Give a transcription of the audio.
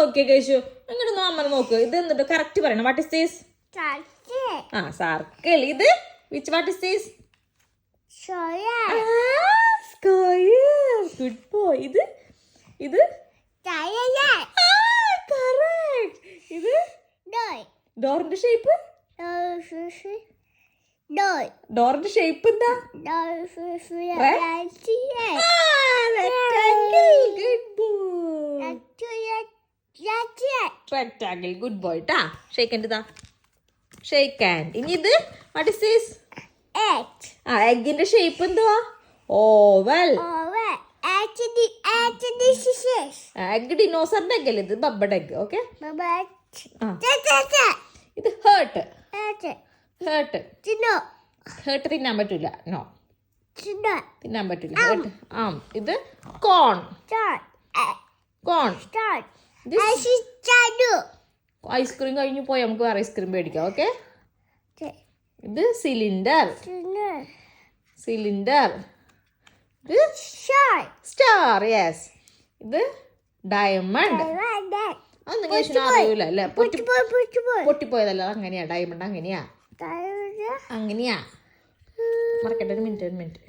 നോക്കിയേ കേശു? ഇങ്ങോട്ട് അമ്മ നോക്ക് ഇത് എന്നിട്ട് കറക്റ്റ് പറയണം? What is these. ആ സർക്കിൾ ഇത് which what is these good boy ഇത് ഇത്? ഇത്. ഡോറിന്റെ ഷേപ്പ്. ഡോറിന്റെ ഷേപ്പ് എന്താ? റെക്ടാങ്കിൾ ഗുഡ് ബോയ് ട്ടാ. ഷേക്ക് ഹാൻഡ് ഇതാ. ഷേക്ക് ഹാൻഡ് ഇനി ഇത്? What is this Egg. ആ എഗിന്റെ ഷേപ്പ് എന്തുവാ? ഓവൽ. എഗ് ഡിനോസറിന്റെ എഗ് അല്ലേ ഇത്? ബബ്ബഡ് എഗ് ഓക്കെ. ഇത് ഹേർട്ട്. ഹേർട്ട്. ഹേർട്ട് തിന്നാൻ പറ്റൂല. നോ തിന്നാൻ പറ്റില്ല ആ ഇത് കോൺ കോൺ ഐസ്ക്രീം കഴിഞ്ഞു പോയി നമുക്ക് വേറെ ഐസ്ക്രീം മേടിക്കാം ഓക്കെ? ഇത് സിലിണ്ടർ. സിലിണ്ടർ. ഇത്. സ്റ്റാർ യെസ് ഇത് ഡയമണ്ട്. അതൊന്നും അറിയൂല അല്ലേ. പൊട്ടിപ്പോയതല്ല അങ്ങനെയാ ഡയമണ്ട് അങ്ങനെയാ. അങ്ങനെയാ. മറക്കട്ടെ ഒരു മിനിറ്റ് ഒരു മിനിറ്റ്.